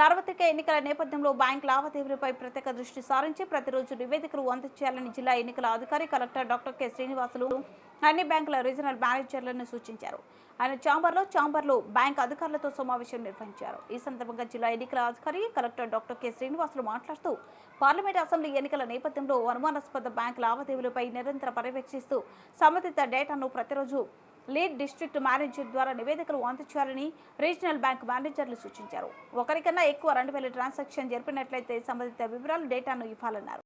సార్వత్రిక ఎన్నికల నేపథ్యంలో బ్యాంక్ లావాదేవీలపై ప్రత్యేక దృష్టి సారించి ప్రతిరోజు నివేదికలు అందజేయాలని జిల్లా ఎన్నికల అధికారి కలెక్టర్ డాక్టర్ కె. శ్రీనివాసులు అన్ని బ్యాంకుల రీజనల్ మేనేజర్లను సూచించారు. ఆయన చాంబర్లో చాంబర్లో బ్యాంక్ అధికారులతో సమావేశం నిర్వహించారు. ఈ సందర్భంగా జిల్లా ఎన్నికల అధికారి కలెక్టర్ డాక్టర్ కె. శ్రీనివాసులు మాట్లాడుతూ పార్లమెంట్ అసెంబ్లీ ఎన్నికల నేపథ్యంలో అనుమానాస్పద బ్యాంక్ లావాదేవీలపై నిరంతర పర్యవేక్షిస్తూ సంబంధిత డేటాను ప్రతిరోజు లీడ్ డిస్ట్రిక్ట్ మేనేజర్ ద్వారా నివేదికలు అందించాలని రీజనల్ బ్యాంక్ మేనేజర్లు సూచించారు. ఒకరికన్నా ఎక్కువ రెండు వేల ట్రాన్సాక్షన్ జరిపినట్లయితే సంబంధిత వివరాలు డేటాను ఇవ్వాలన్నారు.